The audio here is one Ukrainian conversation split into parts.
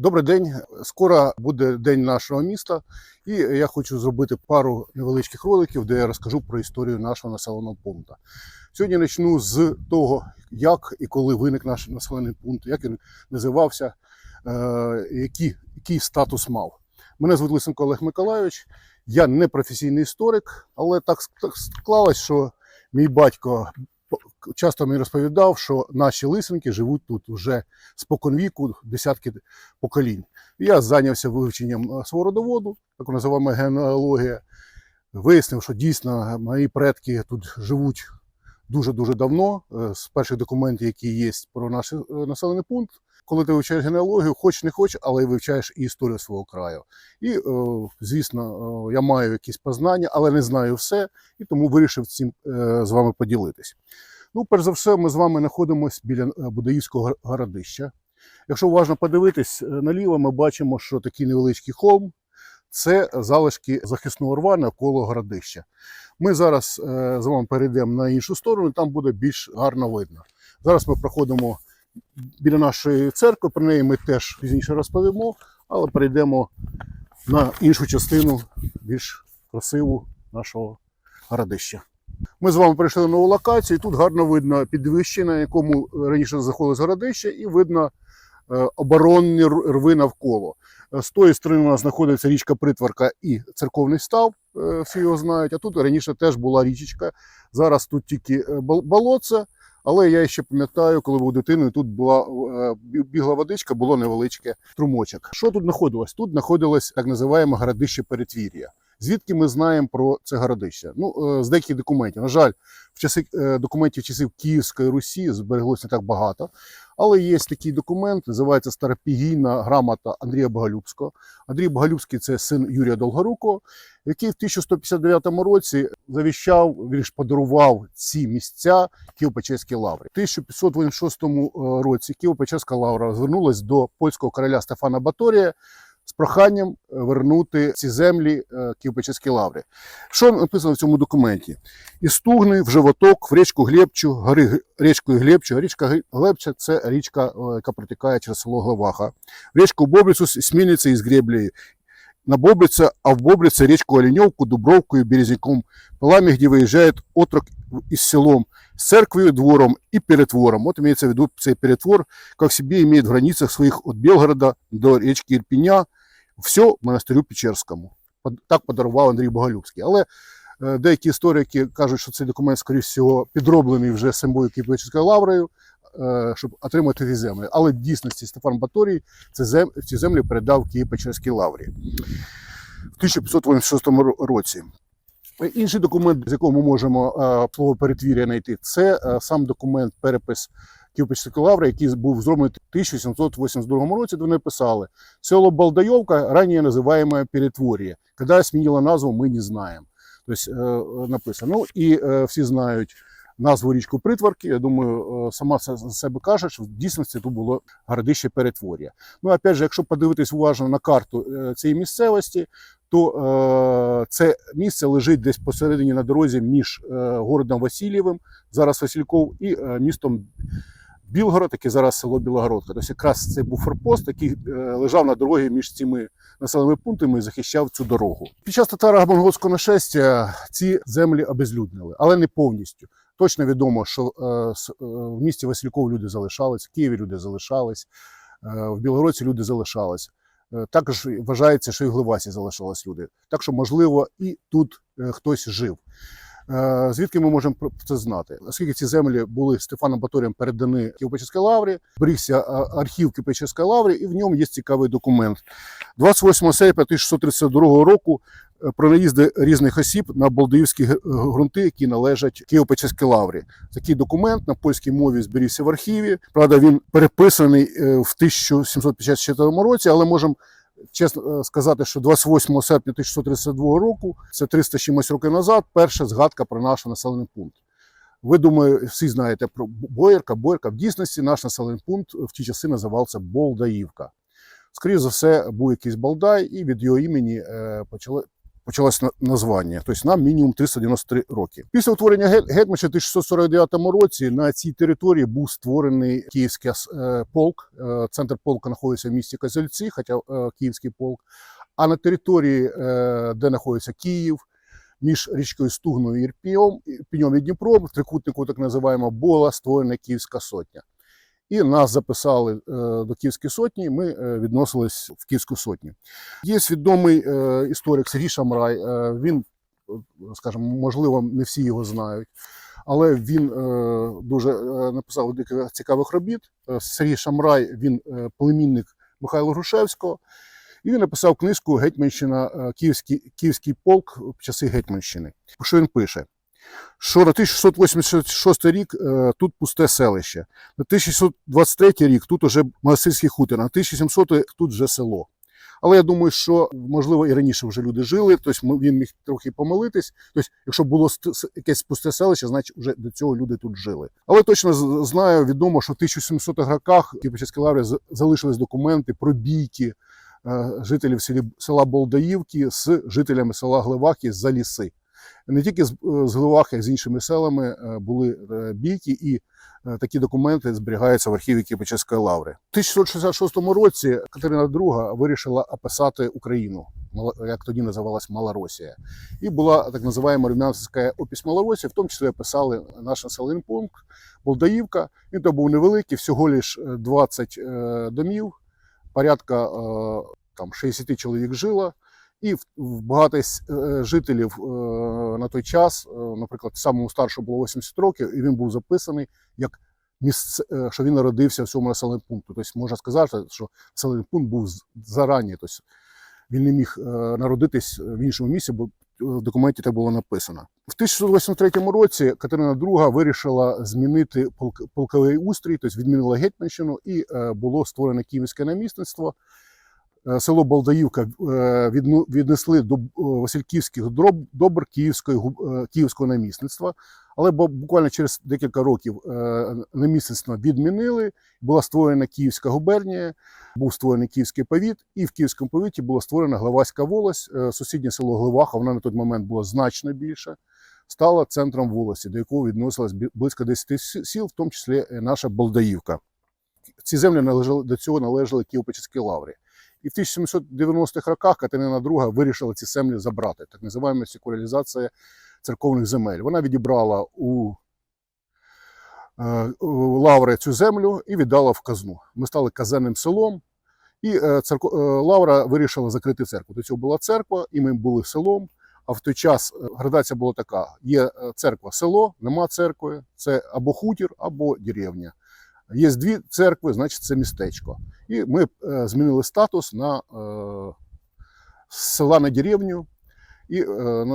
Добрий день. Скоро буде день нашого міста, і я хочу зробити пару невеличких роликів, де я розкажу про історію нашого населеного пункту. Сьогодні почну з того, як і коли виник наш населений пункт, як він називався, е, який, який статус мав. Мене звуть Лисенко Олег Миколайович. Я не професійний історик, але так, так склалось, що мій батько часто мені розповідав, що наші лисенки живуть тут вже споконвіку, десятки поколінь. Я зайнявся вивченням е, свого родоводу, так називаємо генеалогія. Вияснив, що дійсно мої предки тут живуть дуже-дуже давно. Е, З перших документів, які є про наш е, населений пункт. Коли ти вивчаєш генеалогію, хоч не хоч, але вивчаєш і історію свого краю. І, е, звісно, е, я маю якісь познання, але не знаю все, і тому вирішив цим е, з вами поділитись. Ну, перш за все, ми з вами знаходимося біля е, Будаївського городища. Якщо уважно подивитись е, наліво, ми бачимо, що такий невеличкий холм це залишки захисного рва навколо городища. Ми зараз е, з вами перейдемо на іншу сторону, там буде більш гарно видно. Зараз ми проходимо біля нашої церкви, про неї ми теж пізніше розповімо, але перейдемо на іншу частину, більш красиву нашого городища. Ми з вами прийшли на нову локацію, тут гарно видно підвище, на якому раніше знаходилось городище, і видно е, оборонні рви навколо. Е, З тої сторони у нас знаходиться річка Притварка і церковний став, е, всі його знають. А тут раніше теж була річечка. Зараз тут тільки болотце, але я ще пам'ятаю, коли був дитиною, тут була бігла водичка, було невеличке струмочок. Що тут знаходилось? Тут знаходилось так називаємо городище Перетвір'я. Звідки ми знаємо про це городище? Ну, е, з деяких документів. На жаль, в часи е, документів часів Київської Русі збереглося не так багато. Але є такий документ, називається Старопігійна грамота Андрія Боголюбського. Андрій Боголюбський це син Юрія Долгорукого, який в 1159 році завіщав, він ж подарував ці місця Києво-Печерській лаврі. В 1586 році Києво-Печерська лавра звернулась до польського короля Стефана Баторія з проханням е, вернути ці землі е, Києво-Печерській лаврі. Що написано в цьому документі? Із Стугни в Животок, в річку Глебчу, гори річкою Глебчу. Річка Глебча це річка, е, яка протікає через село Главаха. В річку Бобрісу, Смільниця із Греблею. На Боблице, а в Боблице речку Оленевку, Дубровку и Березняком, полами, где выезжает отрок із селом, с церквою, двором и перетвором. Вот имеется в виду цей перетвор, как себе имеет в границах своих от Белгорода до речки Ірпіня, все монастирю Печерському. Так подарував Андрій Боголюбський. Але е, деякі історики кажуть, що цей документ, скоріш всього, підроблений вже самою Києво-Печерською лаврою, щоб отримати ці землі. Але в дійсності Стефан Баторій ці землі передав Києво-Печерській лаврі в 1586 році. Інший документ, з якого ми можемо е, перетвір'я знайти, це е, сам документ перепис Києво-Печерської лаври, який був зроблений в 1782 році, де вони писали село Балдайовка, раніше називаємо Перетвор'я. Коли змінило назву, ми не знаємо. Тобто е, написано. Ну і е, всі знають назву річку Притварки. Я думаю, е, сама за себе каже, що в дійсності тут було городище Перетвор'я. Ну, опять же, якщо подивитись уважно на карту е, цієї місцевості, то е, це місце лежить десь посередині на дорозі між е, городом Васильєвим, зараз Васильков, і містом Білгород, яке зараз село Білогородка. Тобто якраз це був форпост, який лежав на дорозі між цими населеними пунктами і захищав цю дорогу. Під час татаро-монгольського нашестя ці землі обезлюднили, але не повністю. Точно відомо, що е, е, в місті Васильков люди залишались, в Києві люди залишались, е, в Білгородці люди залишались. Також вважається, що і в Гливасі залишались люди. Так що, можливо, і тут хтось жив. Е, Звідки ми можемо це знати? Оскільки ці землі були Стефаном Баторієм передані Києво-Печерській лаврі, зберігся е, архів Києво-Печерської лаври, і в ньому є цікавий документ. 28 серпня 1632 року е, про наїзди різних осіб на болдиївські ґрунти, які належать Києво-Печерській лаврі. Такий документ на польській мові зберігся в архіві. Правда, він переписаний в 1754 році, але можемо чесно е, сказати, що 28 серпня 1632 року, це 300 чимось років назад, перша згадка про наш населений пункт. Ви думаю, всі знаєте про Боярка. Боярка в дійсності наш населений пункт в ті часи називався Болдаївка. Скоріше за все, був якийсь Балдай, і від його імені е, почали, почалось названня. Тобто нам мінімум 393 роки. Після утворення Ге- Гетьманщини в 1649 році на цій території був створений Київський е, полк. Е, Центр полка знаходиться в місті Козельці, хоча е, Київський полк. А на території, де знаходиться Київ, між річкою Стугною і Ірпіньом, Ірпіньом і Дніпром, в трикутнику так називаємо, була створена Київська сотня. І нас записали е, до Київської сотні, ми е, відносились в Київську сотню. Є відомий е, історик Сергій Шамрай. Він, скажімо, можливо, не всі його знають, але він дуже написав цікавих робіт. Сергій Шамрай, він племінник Михайла Грушевського. І він написав книжку Гетьманщина, Київський, Київський полк в часи Гетьманщини. Що він пише? Що на 1686 рік е, тут пусте селище, на 1623 рік тут уже монастирський хутір, на 1700 тут вже село. Але я думаю, що можливо і раніше вже люди жили, тобто він міг трохи помилитись. Тобто, якщо було якесь пусте селище, значить вже до цього люди тут жили. Але точно знаю, відомо, що в 1700-х роках в лаврі залишились документи про бійки е, жителів села Болдаївки з жителями села Гливаки за ліси. Не тільки з, е, з Гливахи, а й з іншими селами е, були е, бійки, і такі документи зберігаються в архіві Києво-Печерської лаври. У 1666 році Катерина II вирішила описати Україну, як тоді називалась Малоросія. І була так називаємо Румянська опись Малоросії, в тому числі описали наш населений пункт Болдаївка. Він то був невеликий, всього лиш е, 20 е, домів, порядка там 60 чоловік жило. І в- багато е, жителів е, на той час, е, наприклад, самому старшому було 80 років, і він був записаний як місце, що він народився в цьому населеному пункту. Тобто можна сказати, що населений пункт був зарані. Тобто він не міг народитись в іншому місці, бо в документі так було написано. В 1683 році Катерина II вирішила змінити полк- полковий устрій, тобто відмінила Гетьманщину, і було створено київське намісництво. Е, Село Балдаївка е, віднесли до е, Васильківських добр Київського намісництва. Але буквально через декілька років намісництво відмінили. Була створена Київська губернія, був створений Київський повіт, і в Київському повіті була створена Главаська волость. Сусіднє село Гливаха, вона на той момент була значно більше, стала центром волості, до якого відносилось близько 10 сіл, в тому числі наша Болдаївка. Ці землі належали до цього належали Києво-Печерській лаврі. І в 1790-х роках Катерина II вирішила ці землі забрати, так називаємо секуляризація церковних земель. Вона відібрала у е, у Лаври цю землю і віддала в казну. Ми стали казенним селом, і е, е, Лавра вирішила закрити церкву. До цього була церква, і ми були селом. А в той час градація була така: є церква, село, нема церкви, це або хутір, або деревня. Є дві церкви, значить це містечко. І ми е, змінили статус на е, села на деревню і е,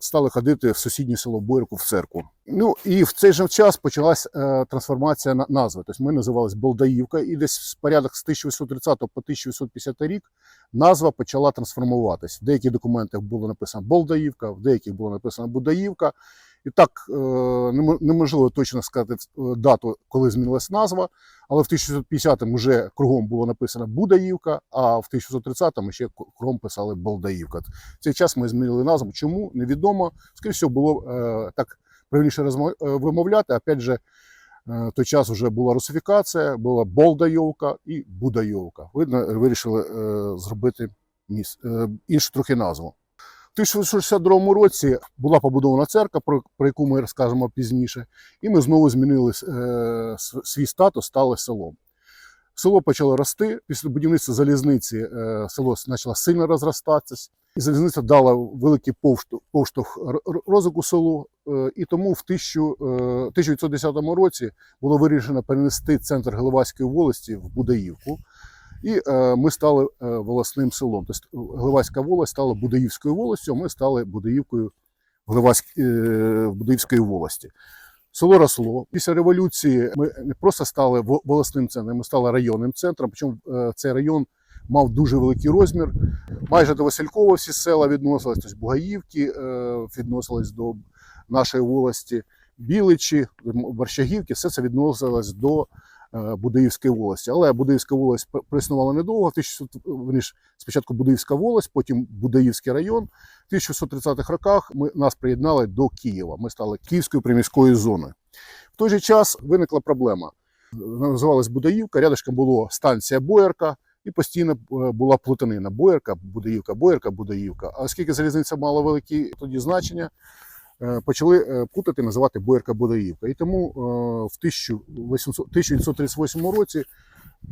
стали ходити в сусіднє село Бойрку в церкву. Ну і в цей же час почалась трансформація на назви. Тобто ми називалися Болдаївка, і десь з порядок з 1830 по 1850 рік назва почала трансформуватись. В деяких документах було написано Болдаївка, в деяких було написано Будаївка. І так е, неможливо точно сказати е, дату, коли змінилась назва, але в 1650-му вже кругом було написано Будаївка, а в 1630-му ще кругом писали Болдаївка. В цей час ми змінили назву. Чому невідомо. Скоріше всього, було е, так правильніше вимовляти. Опять же, в той час вже була русифікація, була Болдайовка і Будайовка. Видно, вирішили зробити іншу трохи назву. В 1662 році була побудована церква, про, яку ми розкажемо пізніше, і ми знову змінили е, свій статус, стали селом. Село почало рости. Після будівництва залізниці е, село почало сильно розростатися. І залізниця дала великий р- р- розвитку селу. Е, і тому в 1000, е, 1910 році було вирішено перенести центр Гливаської волості в Будаївку. І е, ми стали е, волосним селом. Тобто Гливаська волость стала Будаївською волостю, ми стали Будаївкою е, Будаївської волості. Село росло. Після революції ми не просто стали волосним центром, ми стали районним центром. Причому е, цей район мав дуже великий розмір. Майже до Василькова всі села відносились, тобто Бугаївки е, відносились до нашої волості, Біличі, Борщагівки, все це відносилось до е, Будаївської волості. Але Будаївська волость пр- проіснувала недовго. В 1600, вони ж спочатку Будаївська волость, потім Будаївський район. В 1630-х роках ми, нас приєднали до Києва. Ми стали Київською приміською зоною. В той же час виникла проблема. Називалась Будаївка, рядышком було станція Боярка, і постійно е, була плутанина. Боярка, Будаївка, Боярка, Будаївка. А оскільки залізниця мала великі тоді значення, почали е, плутати, називати Боярка Будаївка. І тому е, в 1800 1938 році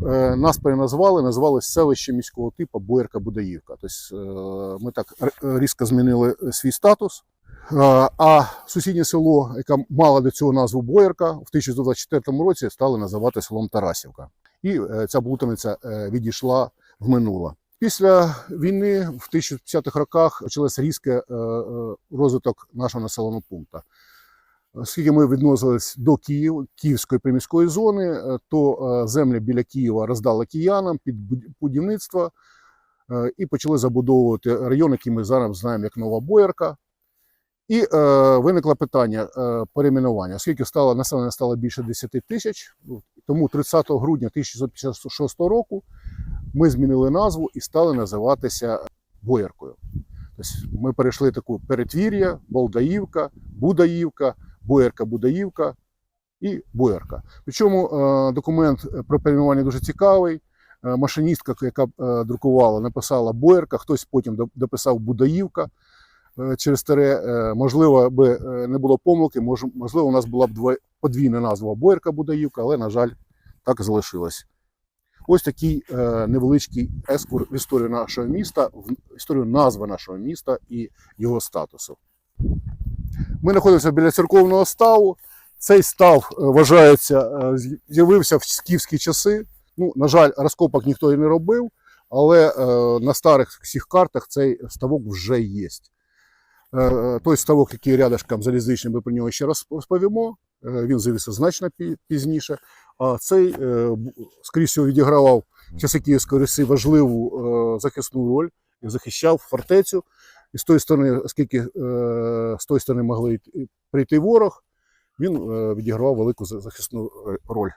е, нас переназвали, назвали селище міського типу Боярка Будаївка. Тобто е, ми так різко змінили е, свій статус. Е, А сусіднє село, яке мало до цього назву Боярка, в 1924 році стали називати селом Тарасівка. І е, ця блутаниця е, відійшла в минуле. Після війни в 1050-х роках почався різкий е, е, розвиток нашого населеного пункту. Оскільки ми відносились до Києва, Київської приміської зони, е, то землі біля Києва роздали киянам під будівництво і почали забудовувати район, який ми зараз знаємо як Нова Боярка. І е, виникло питання е, перейменування, оскільки стало населення стало більше 10 тисяч, тому 30 грудня 1656 року ми змінили назву і стали називатися Бояркою. Тобто ми перейшли таку перетвір'я, Болдаївка, Будаївка, Боярка, Будаївка і Боярка. Причому е, документ про перейменування дуже цікавий. Е, машиністка, яка е, друкувала, написала Боярка, хтось потім дописав Будаївка через тере. Можливо, би не було помилки, можливо, у нас була б подвійна назва Боярка Будаївка, але, на жаль, так залишилось. Ось такий е, невеличкий ескур в історію нашого міста, в історію назви нашого міста і його статусу. Ми знаходимося біля церковного ставу. Цей став е, вважається, е, з'явився в скіфські часи. Ну, на жаль, розкопок ніхто і не робив, але на старих всіх картах цей ставок вже є. Е, той ставок, який рядышком залізничним, ми про нього ще раз розповімо. Е, він з'явився значно пізніше. А цей, е, скоріше відігравав часи Київської Руси важливу е, захисну роль і захищав фортецю. І з тої сторони, оскільки е, з тої сторони могли прийти ворог, він е, відігравав велику захисну е, роль.